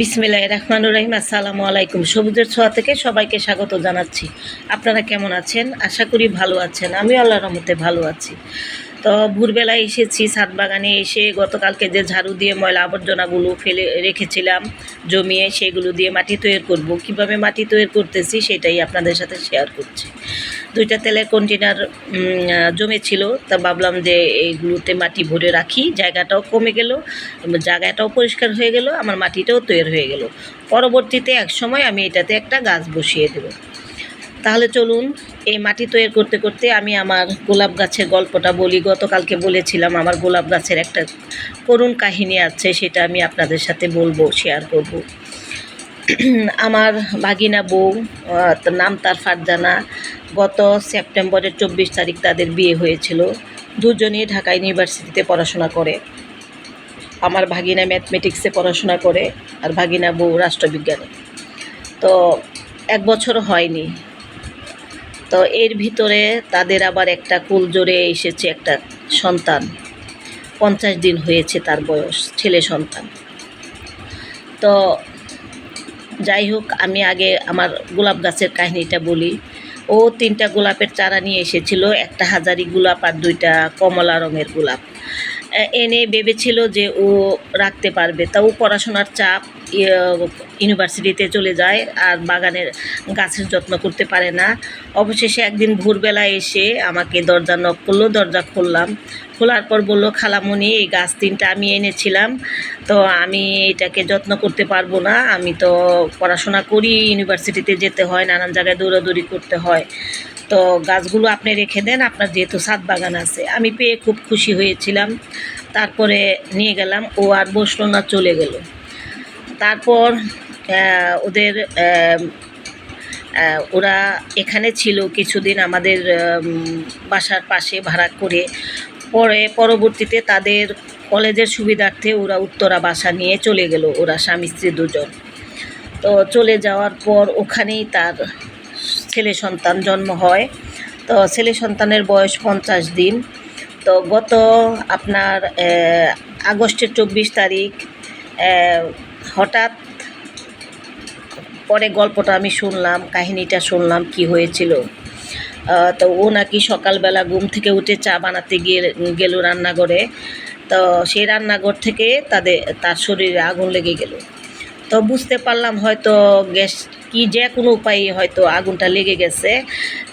বিসমিল্লাহ রহমান রহিম, আসসালামু আলাইকুম। সবুজের ছোঁয়া থেকে সবাইকে স্বাগত জানাচ্ছি। আপনারা কেমন আছেন? আশা করি ভালো আছেন। আমি আল্লাহ রহমতে ভালো আছি। তো ভোরবেলায় এসেছি, ছাদ বাগানে এসে গতকালকে যে ঝাড়ু দিয়ে ময়লা আবর্জনাগুলো ফেলে রেখেছিলাম, জমিয়ে সেগুলো দিয়ে মাটি তৈরি করব। কীভাবে মাটি তৈরি করতেছি সেটাই আপনাদের সাথে শেয়ার করছি। দুইটা তেলের কন্টেনার জমেছিল তা ভাবলাম যে এইগুলোতে মাটি ভরে রাখি। জায়গাটাও কমে গেল, জায়গাটাও পরিষ্কার হয়ে গেল, আমার মাটিটাও তৈরি হয়ে গেল। পরবর্তীতে এক সময় আমি এটাতে একটা গাছ বসিয়ে দেব। তাহলে চলুন এই মাটি তৈরি করতে করতে আমি আমার গোলাপ গাছের গল্পটা বলি। গতকালকে বলেছিলাম আমার গোলাপ গাছের একটা করুণ কাহিনী আছে, সেটা আমি আপনাদের সাথে বলব শেয়ার করব। আমার ভাগিনা বউ নাম তার ফারজানা, গত সেপ্টেম্বরের চব্বিশ তারিখ তাদের বিয়ে হয়েছিল। দুজনেই ঢাকা ইউনিভার্সিটিতে পড়াশোনা করে। আমার ভাগিনা ম্যাথমেটিক্সে পড়াশোনা করে আর ভাগিনা বউ রাষ্ট্রবিজ্ঞানে। তো এক বছর হয়নি। তো এর ভিতরে তাদের আবার একটা কুল জোরে এসেছে একটা সন্তান। পঞ্চাশ দিন হয়েছে তার বয়স, ছেলে সন্তান। তো যাই হোক, আমি আগে আমার গোলাপ গাছের কাহিনীটা বলি। ও তিনটা গোলাপের চারা নিয়ে এসেছিল, একটা হাজারি গোলাপ আর দুইটা কমলা রঙের গোলাপ। এনে ভেবেছিল যে ও রাখতে পারবে। তা ও পড়াশোনার চাপ ইউনিভার্সিটিতে চলে যায়, আর বাগানের গাছের যত্ন করতে পারে না। অবশেষে একদিন ভোরবেলা এসে আমাকে দরজা নক করল, দরজা খুললাম। খোলার পর বলল, খালামণি, এই গাছ তিনটা আমি এনেছিলাম, তো আমি এটাকে যত্ন করতে পারব না। আমি তো পড়াশোনা করি, ইউনিভার্সিটিতে যেতে হয়, নানান জায়গায় দৌড়াদৌড়ি করতে হয়। তো গাছগুলো আপনি রেখে দেন, আপনার যেহেতু ছাদ বাগান আছে। আমি পেয়ে খুব খুশি হয়েছিলাম। তারপরে নিয়ে গেলাম, ও আর বসল না, চলে গেল। তারপর ওদের ওরা এখানে ছিল কিছুদিন আমাদের বাসার পাশে ভাড়া করে। পরে, পরবর্তীতে তাদের কলেজের সুবিধার্থে ওরা উত্তরা বাসা নিয়ে চলে গেল, ওরা স্বামী স্ত্রী দুজন। তো চলে যাওয়ার পর ওখানেই তার ছেলে সন্তান জন্ম হয়। তো ছেলে সন্তানের বয়স পঞ্চাশ দিন। তো গত আপনার আগস্টের চব্বিশ তারিখ হঠাৎ পরে গল্পটা আমি শুনলাম, কাহিনীটা শুনলাম, কি হয়েছিল। তো ও নাকি সকালবেলা ঘুম থেকে উঠে চা বানাতে গিয়ে, গেল রান্নাঘরে। তো সেই রান্নাঘর থেকে তাদের, তার শরীরে আগুন লেগে গেল। তো বুঝতে পারলাম হয়তো গ্যাস কি যে কোনো উপায়ে হয়তো আগুনটা লেগে গেছে।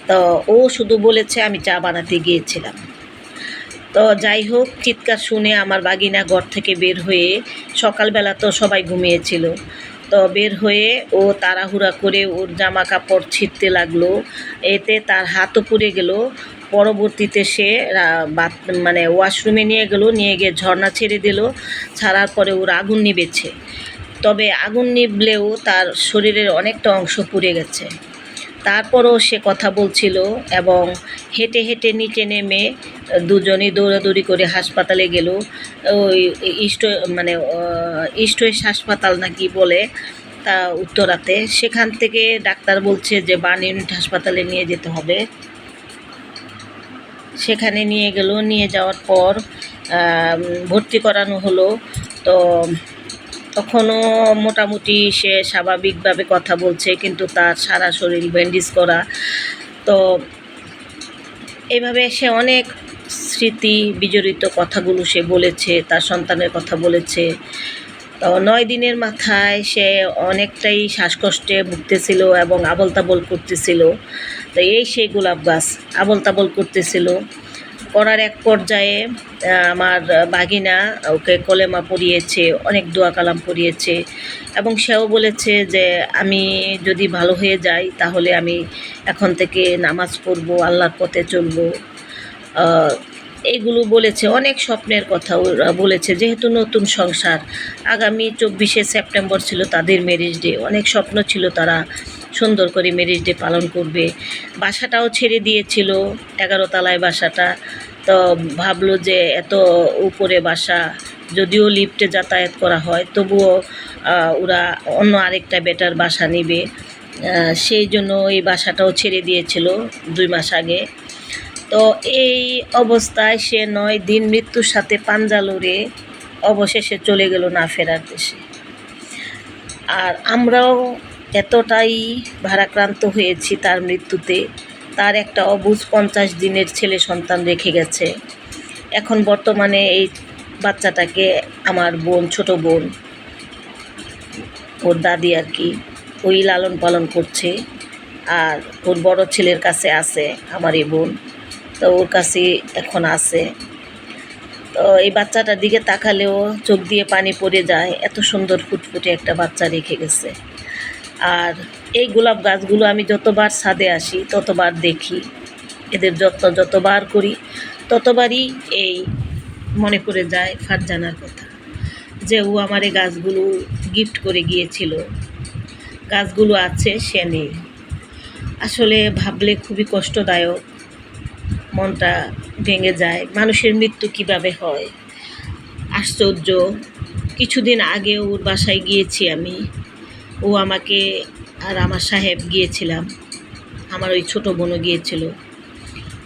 তো ও শুধু বলেছে আমি চা বানাতে গিয়েছিলাম। তো যাই হোক, চিৎকার শুনে আমার বাগিনা ঘর থেকে বের হয়ে সকালবেলা তো সবাই ঘুমিয়েছিল। তো বের হয়ে ও তাড়াহুড়া করে ওর জামা কাপড় ছিঁড়তে লাগল। এতে তার হাতও পুড়ে গেল। পরবর্তীতে সে বাথ মানে ওয়াশরুমে নিয়ে গেল, নিয়ে গিয়ে ঝর্ণা ছেড়ে দিল। ছাড়ার পরে ওর আগুন নিবেছে তবে আগুন নিবলেও তার শরীরের অনেকটা অংশ পুড়ে গেছে। তারপরও সে কথা বলছিল এবং হেঁটে হেঁটে নিচে নেমে দুজনেই দৌড়াদৌড়ি করে হাসপাতালে গেল। ওই ইষ্ট মানে ইস্টয়েস হাসপাতাল নাকি বলে তা উত্তরাতে। সেখান থেকে ডাক্তার বলছে যে বার্ন ইউনিট হাসপাতালে নিয়ে যেতে হবে। সেখানে নিয়ে গেল। নিয়ে যাওয়ার পর ভর্তি করানো হলো। তো তখনও মোটামুটি সে স্বাভাবিকভাবে কথা বলছে, কিন্তু তার সারা শরীর ব্যান্ডেজ করা। তো এইভাবে সে অনেক স্মৃতি বিজড়িত কথাগুলো সে বলেছে, তার সন্তানের কথা বলেছে। তো নয় দিনের মাথায় সে অনেকটাই শ্বাসকষ্টে ভুগতেছিল এবং আবল তাবল করতেছিল। তো এই সেই গোলাপ গাছ আবল তাবল করতেছিল। করার এক পর্যায়ে আমার বাগিনা ওকে কলেমা পড়িয়েছে অনেক দোয়া কালাম পড়িয়েছে এবং সেও বলেছে যে আমি যদি ভালো হয়ে যাই তাহলে আমি এখন থেকে নামাজ পড়ব আল্লাহর পথে চলবো। আহ, এইগুলো বলেছে অনেক স্বপ্নের কথা বলেছে যেহেতু নতুন সংসার আগামী চব্বিশে সেপ্টেম্বর ছিল তাদের ম্যারেজ ডে অনেক স্বপ্ন ছিল তারা সুন্দর করে ম্যারেজ ডে পালন করবে। বাসাটাও ছেড়ে দিয়েছিল, এগারো তলায় বাসাটা। তো ভাবলো যে এত উপরে বাসা, যদিও লিফটে যাতায়াত করা হয়, তবুও ওরা অন্য আরেকটা বেটার বাসা নেবে। সেই জন্য এই বাসাটাও ছেড়ে দিয়েছিল দুই মাস আগে। তো এই অবস্থায় সে নয় দিন মৃত্যুর সাথে পাঞ্জা লড়ে অবশেষে চলে গেল না ফেরার দেশে। আর আমরাও এতটাই ভারাক্রান্ত হয়েছি তার মৃত্যুতে। তার একটা অবুজ পঞ্চাশ দিনের ছেলে সন্তান রেখে গেছে। এখন বর্তমানে এই বাচ্চাটাকে আমার বোন, ছোট বোন, ওর দাদি আর কি, ওই লালন পালন করছে। আর ওর বড় ছেলের কাছে আছে আমার এই বোন, তো ওর কাছে এখন আছে। তো এই বাচ্চাটার দিকে তাকালেও চোখ দিয়ে পানি পড়ে যায়, এত সুন্দর ফুটফুটে একটা বাচ্চা রেখে গেছে। আর এই গোলাপ গাছগুলো আমি যতবার ছাদে আসি, ততবার দেখি। এদের যত্ন যতবার করি, ততবারই এই মনে পড়ে যায় ফারজানার কথা যে, ও আমার এই গাছগুলো গিফট করে গিয়েছিল। গাছগুলো আছে, সে নেই। আসলে ভাবলে খুবই কষ্টদায়ক, মনটা ভেঙে যায়, মানুষের মৃত্যু কীভাবে হয়? আশ্চর্য। কিছুদিন আগে ওর বাসায় গিয়েছি আমি। ও আমাকে আর আমার সাহেব গিয়েছিলাম। আমার ওই ছোটো বোনও গিয়েছিল।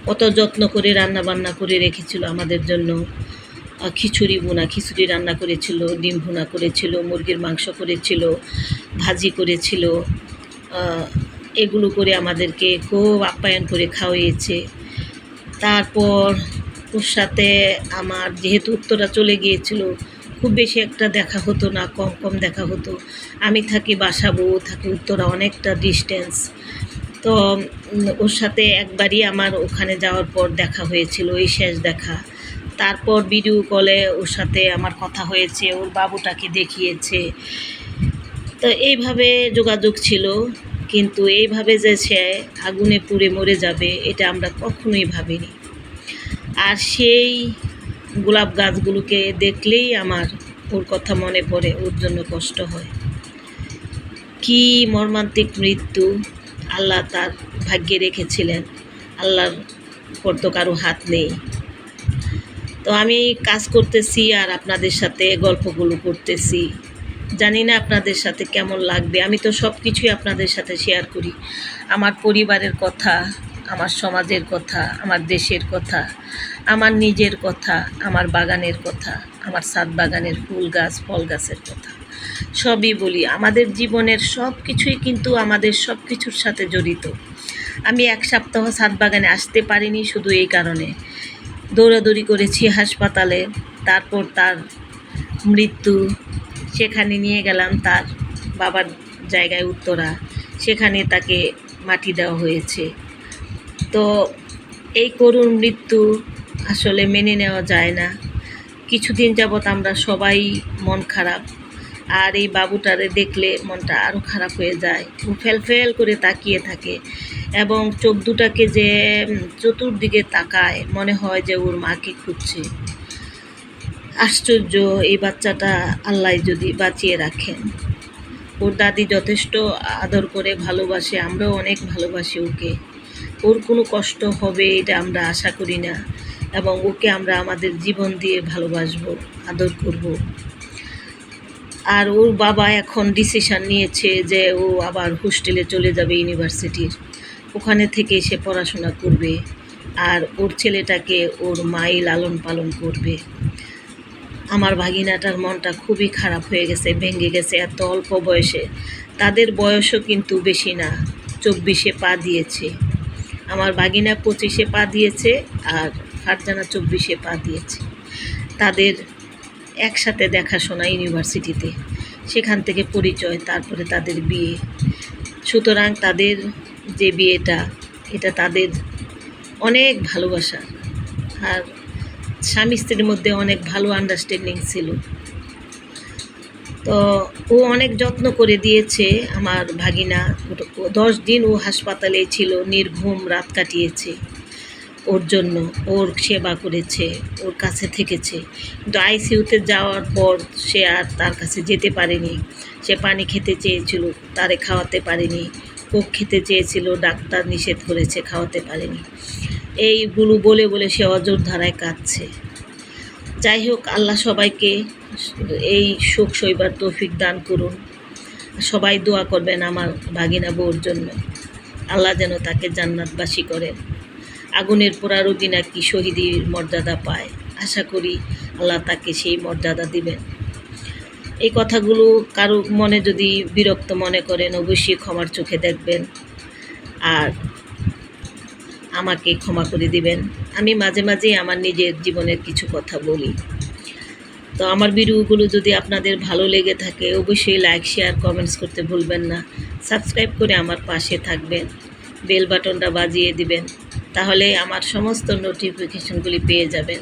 কত যত্ন করে রান্না বান্না করে রেখেছিল আমাদের জন্য। খিচুড়ি বোনা খিচুড়ি রান্না করেছিল, ডিম ভুনা করেছিল, মুরগির মাংস করেছিল, ভাজি করেছিল। এগুলো করে আমাদেরকে খুব আপ্যায়ন করে খাওয়িয়েছে। তারপর ওর সাথে আমার যেহেতু উত্তরা চলে গিয়েছিল খুব বেশি একটা দেখা হতো না, কম কম দেখা হতো। আমি থাকি বাসাবো থাকি উত্তরা অনেকটা ডিস্টেন্স তো ওর সাথে একবারই আমার ওখানে যাওয়ার পর দেখা হয়েছিল, এই শেষ দেখা। তারপর ভিডিও কলে ওর সাথে আমার কথা হয়েছে, ওর বাবুটাকে দেখিয়েছে। তো এইভাবে যোগাযোগ ছিল, কিন্তু এইভাবে যে সে আগুনে পুড়ে মরে যাবে, এটা আমরা কখনোই ভাবিনি। আর সেই গোলাপ গাছগুলোকে দেখলেই আমার ওর কথা মনে পড়ে, ওর জন্য কষ্ট হয়। কি মর্মান্তিক মৃত্যু আল্লাহ তার ভাগ্যে রেখেছিলেন। আল্লাহর পর তো কারও হাত নেই। তো আমি কাজ করতেছি আর আপনাদের সাথে গল্পগুলো করতেছি। জানি না আপনাদের সাথে কেমন লাগবে। আমি তো সব কিছুই আপনাদের সাথে শেয়ার করি। আমার পরিবারের কথা, আমার সমাজের কথা, আমার দেশের কথা। আমার নিজের কথা, আমার বাগানের কথা, আমার সাত বাগানের ফুল গাছ, ফল গাছের কথা। সবই বলি, আমাদের জীবনের সব কিছুই কিন্তু আমাদের সব কিছুর সাথে জড়িত। আমি এক সপ্তাহ সাত বাগানে আসতে পারিনি শুধু এই কারণে। দৌড়াদৌড়ি করেছি হাসপাতালে, তারপর তার মৃত্যু, সেখানে নিয়ে গেলাম তার বাবার জায়গায় উত্তরা, সেখানে তাকে মাটি দেওয়া হয়েছে। তো এই করুণ মৃত্যু আসলে মেনে নেওয়া যায় না। কিছুদিন যাবৎ আমরা সবাই মন খারাপ। আর এই বাবুটারে দেখলে মনটা আরও খারাপ হয়ে যায়। ও ফেল করে তাকিয়ে থাকে এবং চোখ দুটাকে যে চতুর্দিকে তাকায়, মনে হয় যে ওর মাকে খুঁজছে। আশ্চর্য, এই বাচ্চাটা আল্লাহ যদি বাঁচিয়ে রাখেন। ওর দাদি যথেষ্ট আদর করে ভালোবাসে, আমরাও অনেক ভালোবাসি ওকে। ওর কোনো কষ্ট হবে এটা আমরা আশা করি না। এবং ওকে আমরা আমাদের জীবন দিয়ে ভালোবাসবো, আদর করব। আর ওর বাবা এখন ডিসিশন নিয়েছে যে ও আবার হোস্টেলে চলে যাবে ইউনিভার্সিটির ওখানে থেকে সে পড়াশোনা করবে আর ওর ছেলেটাকে ওর মাই লালন পালন করবে। আমার ভাগিনাটার মনটা খুবই খারাপ হয়ে গেছে, ভেঙে গেছে এত অল্প বয়সে। তাদের বয়সও কিন্তু বেশি না, চব্বিশে পা দিয়েছে। আমার ভাগিনা পঁচিশে পা দিয়েছে আর ফারজানা চব্বিশে পা দিয়েছে। তাদের একসাথে দেখাশোনা ইউনিভার্সিটিতে। সেখান থেকে পরিচয়, তারপরে তাদের বিয়ে। সুতরাং তাদের যে বিয়েটা, এটা তাদের অনেক ভালোবাসা। আর স্বামী স্ত্রীর মধ্যে অনেক ভালো আন্ডারস্ট্যান্ডিং ছিল। তো ও অনেক যত্ন করে দিয়েছে আমার ভাগিনা। দশ দিন ও হাসপাতালে ছিল, নির্ঘুম রাত কাটিয়েছে। ওর জন্য, ওর সেবা করেছে, ওর কাছে থেকেছে। কিন্তু আইসিইউতে যাওয়ার পর সে আর তার কাছে যেতে পারেনি। সে পানি খেতে চেয়েছিল, তারে খাওয়াতে পারেনি। কোক খেতে চেয়েছিল, ডাক্তার নিষেধ করেছে, খাওয়াতে পারেনি। এইগুলো বলে বলে সে অজর ধারায় কাঁদছে। যাই হোক, আল্লাহ সবাইকে এই শোক সইবার তৌফিক দান করুন। সবাই দোয়া করবেন আমার ভাগিনা বউর জন্য। আল্লাহ যেন তাকে জান্নাতবাসী করেন। আগুনের পোড়া রোগী নাকি শহীদির মর্যাদা পায়? আশা করি আল্লাহ তাকে সেই মর্যাদা দিবেন। এই কথাগুলো কারও মনে যদি বিরক্ত মনে করেন, অবশ্যই ক্ষমার চোখে দেখবেন আর আমাকে ক্ষমা করে দিবেন। আমি মাঝে মাঝেই আমার নিজের জীবনের কিছু কথা বলি। তো আমার ভিডিওগুলো যদি আপনাদের ভালো লেগে থাকে, অবশ্যই লাইক, শেয়ার, কমেন্টস করতে ভুলবেন না। সাবস্ক্রাইব করে আমার পাশে থাকবেন। বেল বাটনটা বাজিয়ে দিবেন। তাহলে আমার সমস্ত নোটিফিকেশনগুলি পেয়ে যাবেন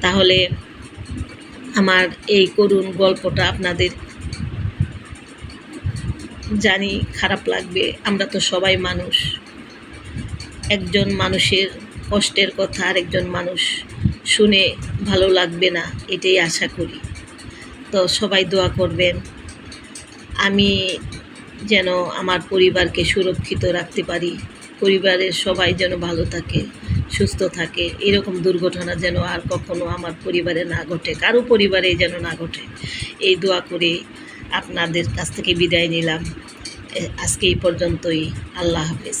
তাহলে আমার এই করুণ গল্পটা আপনাদের জানি খারাপ লাগবে। আমরা তো সবাই মানুষ। একজন মানুষের কষ্টের কথা আরেকজন মানুষ শুনে ভালো লাগবে না, এটাই আশা করি। তো সবাই দোয়া করবেন, আমি যেন আমার পরিবারকে সুরক্ষিত রাখতে পারি। পরিবারের সবাই যেন ভালো থাকে, সুস্থ থাকে, এরকম দুর্ঘটনা যেন আর কখনো আমার পরিবারে না ঘটে, কারও পরিবারে যেন না ঘটে। এই দোয়া করে আপনাদের কাছ থেকে বিদায় নিলাম। আজকে এই পর্যন্তই। আল্লাহ হাফেজ।